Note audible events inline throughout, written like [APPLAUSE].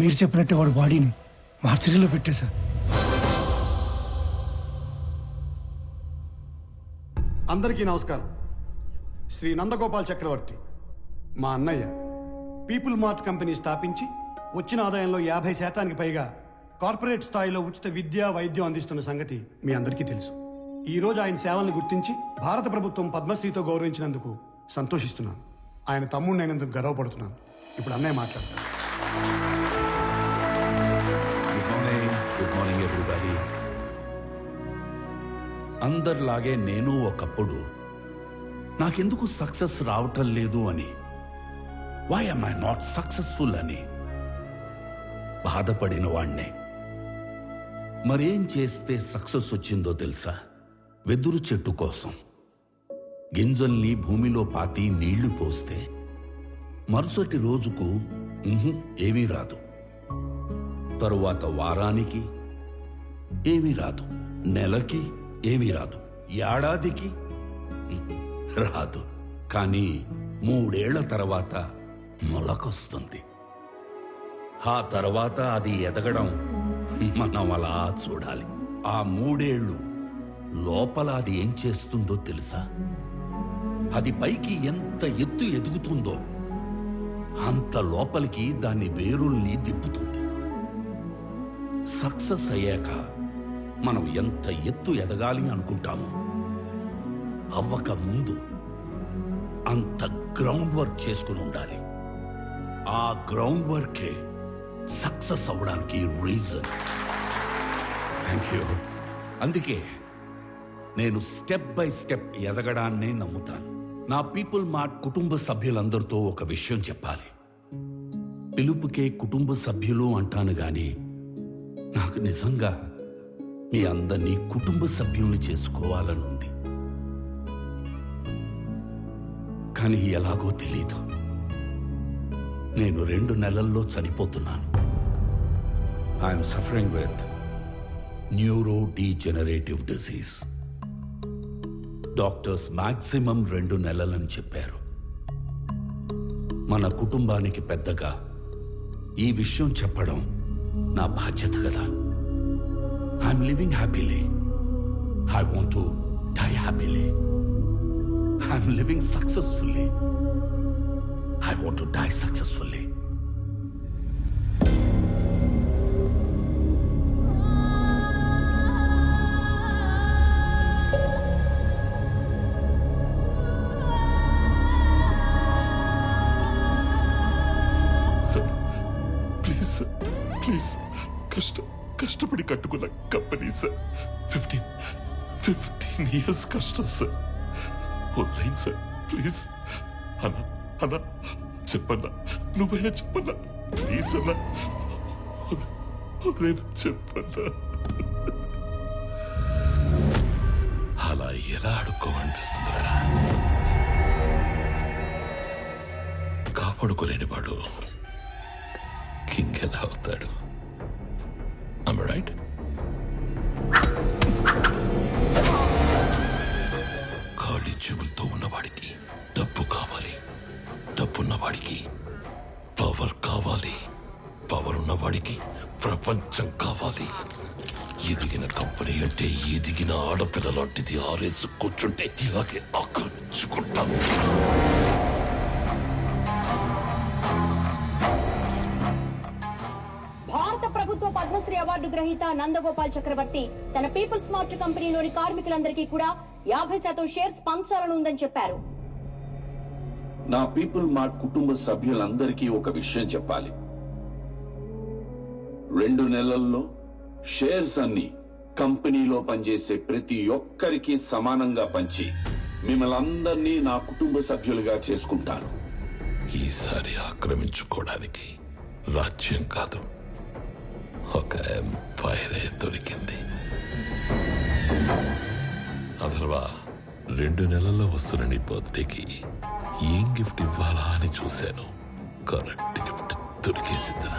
మీరు చెప్పినట్టే వాడు బాడీని మార్చరీలో పెట్టేశా అందరికీ నమస్కారం. శ్రీ నందగోపాల్ చక్రవర్తి మా అన్నయ్య పీపుల్ మార్ట్ కంపెనీ స్థాపించి వచ్చిన ఆదాయంలో యాభై శాతానికి పైగా కార్పొరేట్ స్థాయిలో ఉచిత విద్య వైద్యం అందిస్తున్న సంగతి మీ అందరికీ తెలుసు. ఈరోజు ఆయన సేవలను గుర్తించి భారత ప్రభుత్వం పద్మశ్రీతో గౌరవించినందుకు సంతోషిస్తున్నాను. ఆయన తమ్ముడినైనందుకు గర్వపడుతున్నాను. ఇప్పుడు అన్నయ్య మాట్లాడతాను అందరిలాగే నేను ఒకప్పుడు నాకెందుకు సక్సెస్ రావటం లేదు అని. Why am I not successful అని బాధపడిన వాణ్ణే. మరేం చేస్తే సక్సెస్ వచ్చిందో తెలుసా? వెదురు చెట్టు కోసం. గింజల్ని భూమిలో పాతి నీళ్ళు పోస్తే మరుసటి రోజుకు ఏమీ రాదు. తరువాత వారానికి ఏమీ రాదు. నెలకి ఏమీ రాదు. ఏడాదికి రాదు. కానీ మూడేళ్ళ తర్వాత మొలకొస్తుంది. ఆ తర్వాత అది ఎదగడం మనం అలా చూడాలి. ఆ మూడేళ్ళు లోపల అది ఏం చేస్తుందో తెలుసా? అది పైకి ఎంత ఎత్తు ఎదుగుతుందో అంత లోపలికి దాని వేరుల్ని దిప్పుతుంది సక్సెస్ అయ్యాక మనం ఎంత ఎత్తు ఎదగాలి అనుకుంటామో అవ్వక ముందు అంత గ్రౌండ్ వర్క్ చేసుకుని ఉండాలి. ఆ గ్రౌండ్ వర్కే సక్సెస్ అవ్వడానికి రీజన్ థ్యాంక్ యూ అందుకే నేను స్టెప్ బై స్టెప్ ఎదగడాన్నే నమ్ముతాను. నా పీపుల్ మా కుటుంబ సభ్యులందరితో ఒక విషయం చెప్పాలి. పిలుపుకే కుటుంబ సభ్యులు అంటాను గాని నాకు నిజంగా మీ అందరినీ కుటుంబ సభ్యుల్ని చేసుకోవాలనుంది. కానీ ఎలాగో తెలీదు. నేను రెండు నెలల్లో చనిపోతున్నాను. I'm suffering with neurodegenerative disease doctors maximum రెండు నెలలని చెప్పారు. మన కుటుంబానికి పెద్దగా ఈ విషయం చెప్పడం నా బాధ్యత కదా. I'm living happily. I want to die happily. I'm living successfully. I want to die successfully. Sir, please, please, కష్టపడి కట్టుకున్న company sir. Fifteen fifteen years కష్టం సార్. వదిలేండి సార్. ప్లీజ్ అన్నా అన్నా చెప్పన్నా. నువ్వైనా చెప్పన్నా. ప్లీజ్ అన్నా. వదిలేనా చెప్పన్నా. అలా ఎలా అడుక్కోమనిపిస్తుందిరా కాపాడుకోలేని వాడు కింగ్ ఎలా అవుతాడు? రైట్ ఖాళీ చెవులతో ఉన్నవాడికి డబ్బు కావాలి. డబ్బున్నవాడికి పవర్ కావాలి. పవర్ ఉన్నవాడికి ప్రపంచం కావాలి. ఎదిగిన కంపెనీ అంటే ఎదిగిన ఆడపిల్ల లాంటిది ఆరేసి కూర్చుంటే ఇలాగే ఆక్రమించుకుంటాను. అవార్డు గ్రహీత నందగోపాల్ చక్రవర్తి. తన పీపుల్ స్మార్ట్ కంపెనీలోని కార్మికులందరికీ కూడా యాభై శాతం షేర్స్ పంచాలని ఉందని చెప్పారు. నా పీపుల్ మార్ట్ కుటుంబ సభ్యులందరికీ ఒక విషయం చెప్పాలి. రెండు నెలల్లో షేర్స్ అన్ని కంపెనీలో పనిచేసే ప్రతి ఒక్కరికి సమానంగా పంచి మిమ్మల్ని అందరినీ నా కుటుంబ సభ్యులుగా చేసుకుంటాను. ఈసారి ఆక్రమించుకోవడానికి రాజ్యం కాదు. ఒక ఎంపైరే దొరికింది. అథర్వా రెండు నెలల్లో వస్తున్న నీ బర్త్డేకి ఏం గిఫ్ట్ ఇవ్వాలా అని చూశాను. కరెక్ట్ గిఫ్ట్ దొరికేసిందిరా.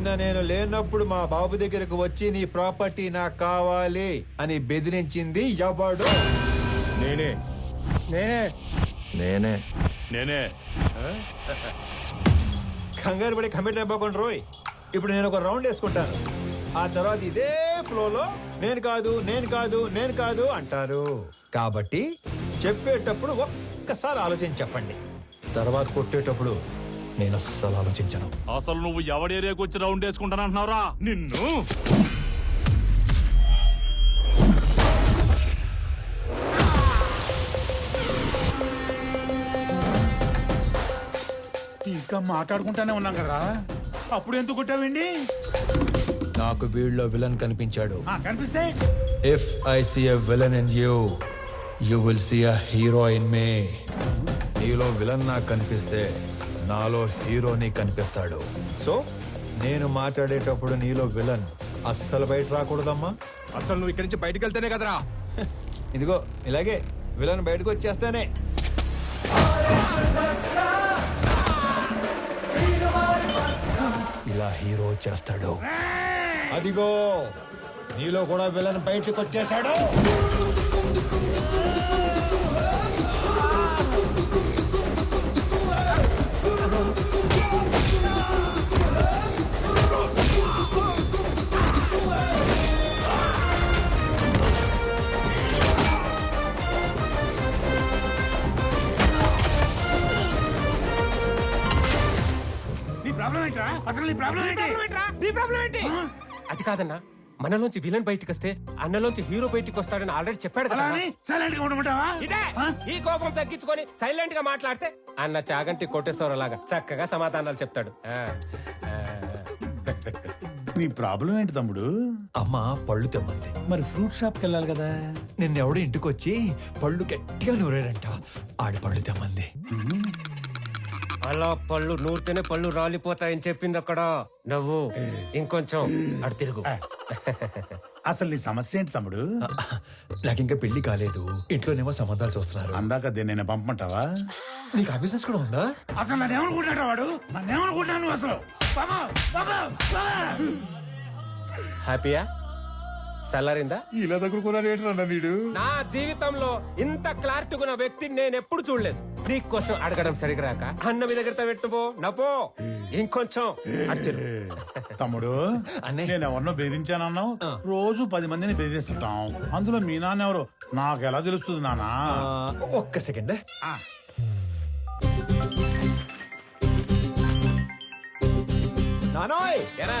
నిన్న నేను లేనప్పుడు మా బాబు దగ్గరకు వచ్చి నీ ప్రాపర్టీ నాకు కావాలి అని బెదిరించింది ఎవడు? నేనే. నేనే. నేనే. నేనే. కంగారు పడి కమిట్ అయిపోకుండా రోయ్. ఇప్పుడు నేను ఒక రౌండ్ వేసుకుంటాను. ఆ తర్వాత ఇదే ఫ్లోలో నేను కాదు నేను కాదు నేను కాదు అంటారు. కాబట్టి చెప్పేటప్పుడు ఒక్కసారి ఆలోచించి చెప్పండి. తర్వాత కొట్టేటప్పుడు నేను అస్సలు ఆలోచించను. అసలు నువ్వు ఎవడి ఏరియాకి వచ్చి రౌండ్ వేసుకుంటానంటున్నావురా? నిన్ను! ఇంకా మాట్లాడుకుంటానే ఉన్నాం కదా అప్పుడు ఎందుకు కొట్టావండి నాకు వీళ్ళలో విలన్ కనిపించాడు. ఆ, కనిపిస్తే? If I see a villain in you you will see a hero in me నీలో విలన్ నాకు కనిపిస్తే నాలో హీరోని కనిపిస్తాడు. సో నేను మాట్లాడేటప్పుడు నీలో విలన్ అస్సలు బయట రాకూడదమ్మా. అసలు నువ్వు ఇక్కడి నుంచి బయటకు వెళ్తేనే కదరా. [LAUGHS] ఇదిగో ఇలాగే విలన్ బయటకు వచ్చేస్తానే. ఇలా హీరో వచ్చేస్తాడు అదిగో నీలో కూడా విలన్ బయటకు వచ్చేసాడు అసలు నీ ప్రాబ్లం ఏంటి నీ ప్రాబ్లం ఏంటి? అది కాదన్నా. మనలోంచి విలన్ బయటికి వస్తే అన్నలోంచి హీరో బయటికి వస్తాడని ఆల్రెడీ చెప్పాడు కదా. అని సైలెంట్గా ఉండమంటావా? ఇదే! ఈ కోపం తగ్గించుకొని సైలెంట్గా మాట్లాడితే అన్న చాగంటి కొట్టేశ్వర లాగా చక్కగా సమాధానాలు చెప్తాడు. ఆ, ఆ. నీ ప్రాబ్లం ఏంటి తమ్ముడు? అమ్మ పళ్ళు తెమ్మంది. మరి ఫ్రూట్ షాప్కి వెళ్ళాలి కదా? నిన్నెవడు ఇంటికి వచ్చి పళ్ళు గట్టిగా నూరాడంట. ఆడి పళ్ళు తెమ్మంది. అలా పళ్ళు నూరితేనే పళ్ళు రాలిపోతాయని చెప్పింది అక్కడ. నవ్వు ఇంకొంచెం అడు తిరుగు. అసలు నీ సమస్య ఏంటి తమ్ముడు? నాకు ఇంకా పెళ్ళి కాలేదు. ఇంట్లోనేమో సంబంధాలు చూస్తున్నారు. అందాక దీన్ని పంపమంటావా? నీకు ఆ బిజినెస్ కూడా ఉందా? అసలు నన్ను ఏమనుకుంటాడు వాడు? నన్ను ఏమనుకుంటాను అసలు? బాబా బాబా బాబా! హ్యాపీయా చల్లారిందా ఇలా దగ్గర ఏంటన్నా వీడు? నా జీవితంలో ఇంత క్లారిటీగా ఉన్న వ్యక్తిని నేను ఎప్పుడు చూడలేదు. నీకోసం అడగడం సరిగా రాక అన్న మీ దగ్గర పెట్టుపో నపో ఇంకొంచెం. తమ్ముడు అన్నే. నేను ఎవరినో బెదిరించానన్నావు. రోజు పది మందిని బెదిరిస్తుంటాం. అందులో మీ నాన్న ఎవరు? నాకు ఎలా తెలుస్తుంది నానా ఒక్క సెకండ్. నానోయ్! ఏరా?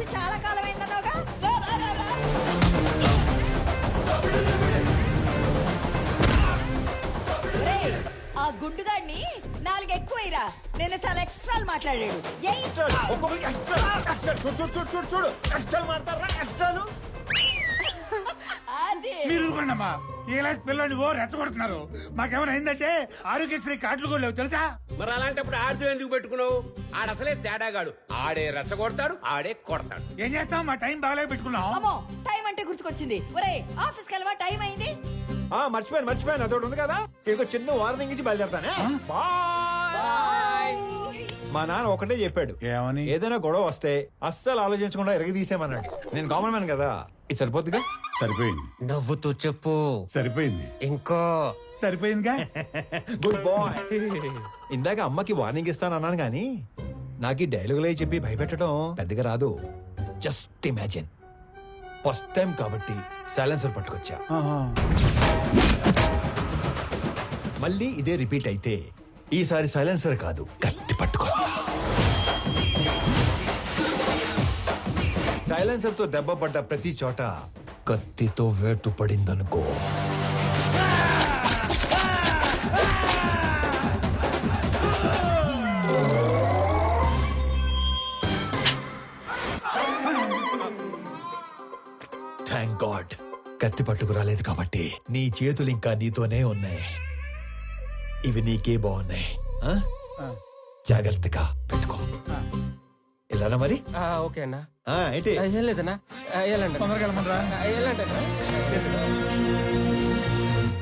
చూసి చాలా కాలం అయిందన్నావుగా ఆ గుండుగాడిని నాలుగు ఎక్కువైరా నేను చాలా ఎక్స్ట్రాలు మాట్లాడాడు. ఏయ్ ఒక్కొక్కరికి ఎక్స్ట్రా ఎక్స్ట్రా. చూడు చూడు చూడు చూడు చూడు. ఎక్స్ట్రా మాట్లాడరా ఎక్స్ట్రాలు? [LAUGHS] అది. మీరు ఇలా పిల్లని ఓ రెచ్చగొడుతున్నారు. మాకేమైనా అయిందంటే ఆరోగ్యశ్రీ కార్డులు కూడా లేవు తెలుసా? మరి అలాంటప్పుడు ఆడితో ఎందుకు పెట్టుకున్నావు? ఆడ అసలే తేడాగాడు ఆడే రెచ్చగొడతాడు ఆడే కొడతాడు. ఏం చేస్తాం? మా టైం బాగాలే పెట్టుకున్నాం. అమ్మో టైం అంటే గుర్తుకొచ్చింది. ఒరేయ్ ఆఫీస్కి వెళ్ళవా? టైం అయింది? ఆ మర్చిపోయాను మర్చిపోయాను. అదొకటి ఉంది కదా. ఇంకో చిన్న వార్నింగ్ ఇచ్చి బయలుదేరతానే. బాయ్. మా నాన్న ఒకటే చెప్పాడు. ఏమని? ఏదైనా గొడవ వస్తే అస్సలు ఆలోచించకుండా ఎరగ తీసేమన్నాడు నేను కామన్ మ్యాన్ కదా. ఇది సరిపోతుందిగా? సరిపోయింది. నవ్వుతూ చెప్పు. సరిపోయింది. ఇంకో. సరిపోయిందిగా? గుడ్ బాయ్ ఇందాక అమ్మకి వార్నింగ్ ఇస్తాను అన్నాను కానీ నాకు ఈ డైలాగులే చెప్పి భయపెట్టడం పెద్దగా రాదు. జస్ట్ ఇమాజిన్ ఫస్ట్ టైం కాబట్టి సైలెన్సర్ పట్టుకొచ్చా. మళ్ళీ ఇదే రిపీట్ అయితే ఈసారి సైలెన్సర్ కాదు గట్టి పట్టుకొస్తా. సైలెన్సర్తో దెబ్బ పడ్డ ప్రతి చోట కత్తితో వేటు పడిందనుకో. థ్యాంక్ గాడ్ కత్తి పట్టుకు రాలేదు కాబట్టి నీ చేతులు ఇంకా నీతోనే ఉన్నాయి. ఇవి నీకే బాగున్నాయి. జాగ్రత్తగా పెట్టుకో. ఇలానా మరి? ఆ, ఓకే అన్నా. ఆ, ఏంటి? ఆ, ఏం లేదన్నా. ఆ, వెళ్ళండి తొందరగా వెళ్ళమనరా వెళ్ళండి అన్నా.